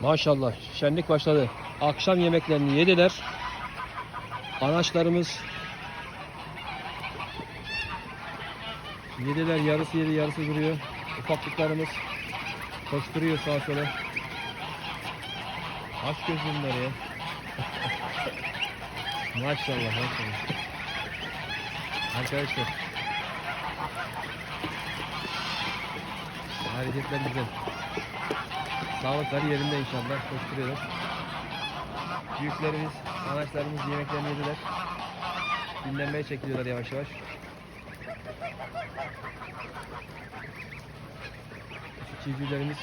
Maşallah şenlik başladı. Akşam yemeklerini yediler. Anaçlarımız yediler yarısı yedi yarısı duruyor. Ufaklıklarımız koşturuyor sağa sola. Aç ya. maşallah maşallah. Arkadaşlar. Hareketler güzel. Sağlıkları yerinde inşallah. Koşturuyorlar. Büyüklerimiz, anaçlarımız yemeklerini yediler. Dinlenmeye çekiliyorlar yavaş yavaş. Çiftçilerimiz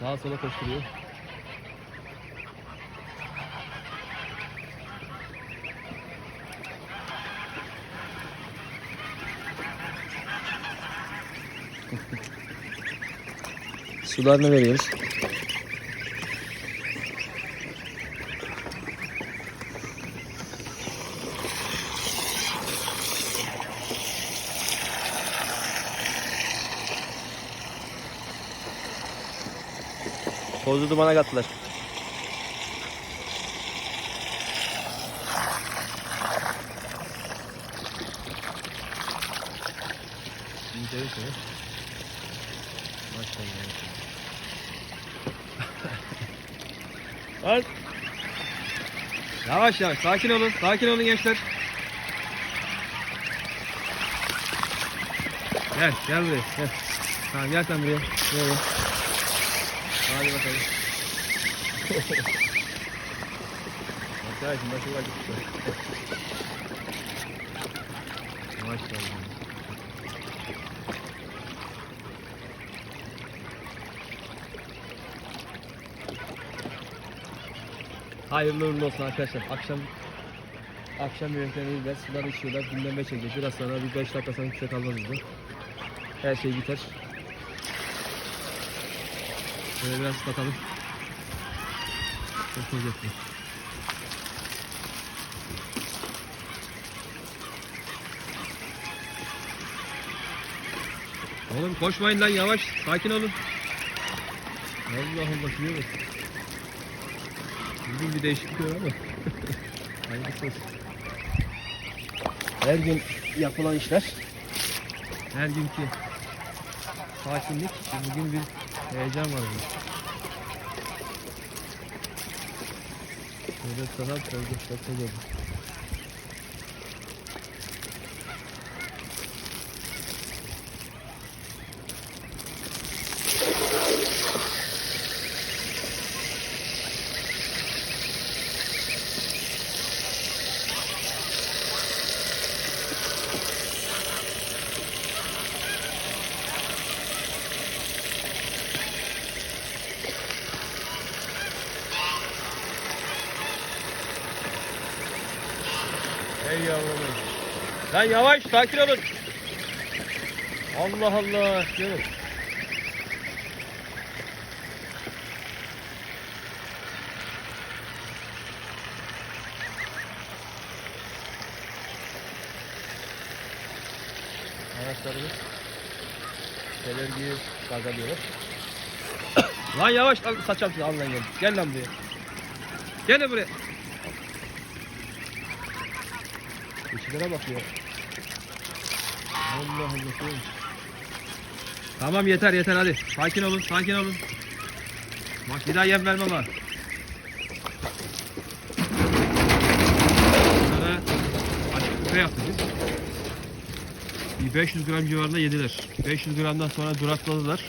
sağa sola koşturuyor. Sularını veriyoruz. Tozu dumana kattılar. İncelik mi? Maşallah. Lan. Yavaş yavaş sakin olun sakin olun gençler. Gel gel buraya gel. Tamam gel sen buraya. Gel buraya. Hadi bakalım. Arkadaşım nasıl vakit Maşallah. Hayırlı uğurlu olsun arkadaşlar. Akşam akşam yediler, sular içiyorlar, dinlenme çekiyor. Biraz sonra bir 5 dakika sonra kimse kalmaz bizde. Her şey biter. Şöyle biraz ıslatalım. Çok lezzetli. Oğlum koşmayın lan yavaş. Sakin olun. Allah Allah şuraya bak. Bugün bir değişiklik var ama. Hayırlısı olsun. Her gün yapılan işler. Her günkü sakinlik. Bugün bir heyecan var bugün. Şöyle sanat şöyle şöyle Ey yavrum. Lan yavaş sakin olun. Allah Allah. Yürü. Araçlarımız Telergiyi kazanıyorlar. lan yavaş lan saçam sizi al lan gel. Lan buraya. Gel buraya. Keçilere bak ya. Allah Allah. oğlum. Tamam yeter yeter hadi. Sakin olun sakin olun. Bak bir daha yem vermem ha. Bunlara. Bir 500 gram civarında yediler. 500 gramdan sonra durakladılar.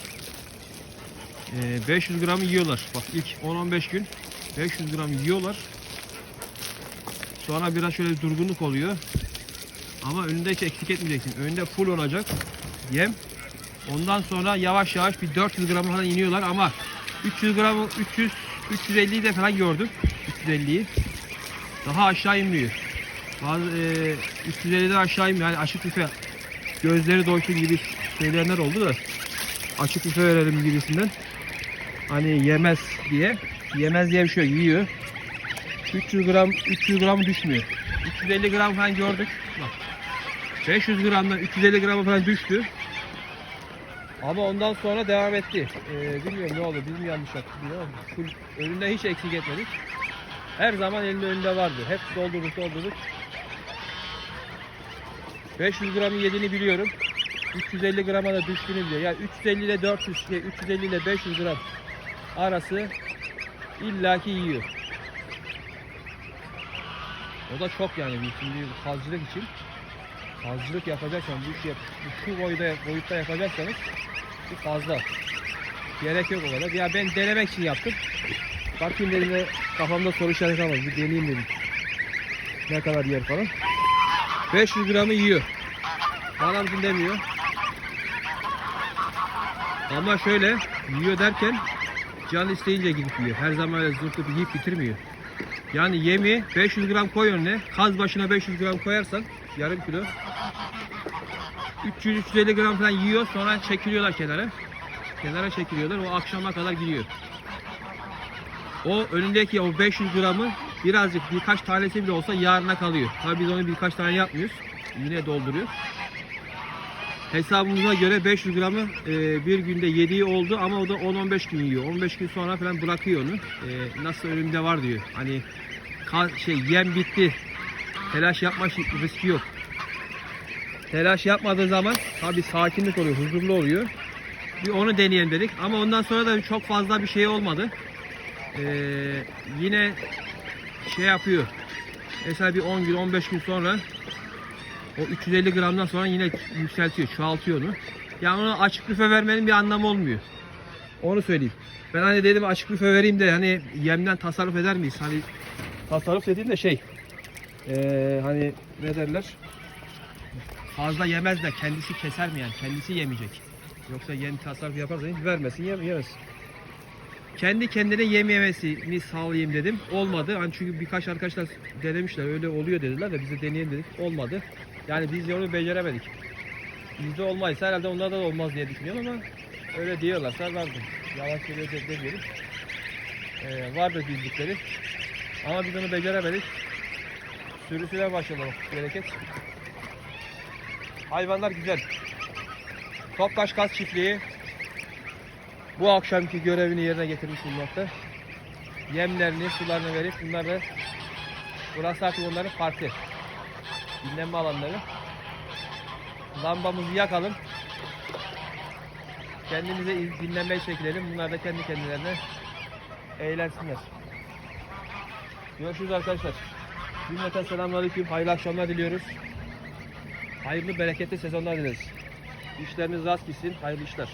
Ee, 500 gram yiyorlar. Bak ilk 10-15 gün 500 gram yiyorlar. Sonra biraz şöyle durgunluk oluyor. Ama önünde hiç eksik etmeyeceksin. Önünde full olacak yem. Ondan sonra yavaş yavaş bir 400 gram falan iniyorlar ama 300 gram 300 350'yi de falan gördüm. 350'yi. Daha aşağı inmiyor. Bazı e, 350'den aşağı inmiyor. Yani açık büfe gözleri doysun gibi söyleyenler oldu da açık büfe verelim gibisinden. Hani yemez diye. Yemez diye bir şey yiyor. 300 gram 300 gram düşmüyor. 350 gram falan gördük. Bak. 500 gramdan 350 gram falan düştü. Ama ondan sonra devam etti. Ee, bilmiyorum ne oldu, biz mi yanlış yaptık bilmiyorum. Full, önünde hiç eksik etmedik. Her zaman elinde önünde vardı. Hep doldurduk doldurduk. 500 gramı yediğini biliyorum. 350 grama da düştüğünü biliyor. Yani 350 ile 400, şey, 350 ile 500 gram arası illaki yiyor. O da çok yani şimdi fazlalık için. Fazlalık yapacaksan bu işi yap, şu boyda, boyutta yapacaksanız bu fazla. Gerek yok o kadar. Ya ben denemek için yaptım. Bakayım dedim de kafamda soru işareti kalmadı. Bir deneyeyim dedim. Ne kadar yer falan. 500 gramı yiyor. Bana demiyor. Ama şöyle yiyor derken can isteyince gidip yiyor. Her zaman öyle zırtıp yiyip bitirmiyor. Yani yemi 500 gram koy önüne. Kaz başına 500 gram koyarsan yarım kilo 300-350 gram falan yiyor sonra çekiliyorlar kenara. Kenara çekiliyorlar. O akşama kadar gidiyor. O önündeki o 500 gramı birazcık birkaç tanesi bile olsa yarına kalıyor. Tabii biz onu birkaç tane yapmıyoruz. Yine dolduruyor. Hesabımıza göre 500 gramı e, bir günde yediği oldu ama o da 10-15 gün yiyor. 15 gün sonra falan bırakıyor onu. E, nasıl önümde var diyor. Hani ka- şey yem bitti. Telaş yapma riski yok. Telaş yapmadığı zaman tabi sakinlik oluyor, huzurlu oluyor. Bir onu deneyelim dedik ama ondan sonra da çok fazla bir şey olmadı. Ee, yine şey yapıyor. Mesela bir 10 gün 15 gün sonra o 350 gramdan sonra yine yükseltiyor, çoğaltıyor onu. Yani ona açık büfe vermenin bir anlamı olmuyor. Onu söyleyeyim. Ben hani dedim açık büfe vereyim de hani yemden tasarruf eder miyiz? Hani tasarruf dediğim de şey ee, hani ne derler? Fazla yemez de kendisi keser mi yani? Kendisi yemeyecek. Yoksa yem tasarruf yaparsa hiç vermesin, yem, yemez. Kendi kendine yem yemesini sağlayayım dedim. Olmadı. Hani çünkü birkaç arkadaşlar denemişler. Öyle oluyor dediler de biz de deneyelim dedik. Olmadı. Yani biz onu beceremedik. Bizde olmaysa herhalde onlarda da olmaz diye düşünüyorum ama öyle diyorlarsa vardı. Yalan söylüyor de- demiyorum. Ee, vardı bildikleri. Ama biz onu beceremedik. Sürüsüne başlayalım. Bereket. Hayvanlar güzel. Toptaş Kaz Çiftliği bu akşamki görevini yerine getirmiş bulunmakta. Yemlerini, sularını verip bunları burası artık onların parkı. Dinlenme alanları. Lambamızı yakalım. Kendimize iz- dinlenmeye çekilelim. Bunlar da kendi kendilerine eğlensinler. Görüşürüz arkadaşlar. Cümleten selamünaleyküm. Hayırlı akşamlar diliyoruz. Hayırlı bereketli sezonlar dileriz. İşleriniz rast gitsin. Hayırlı işler.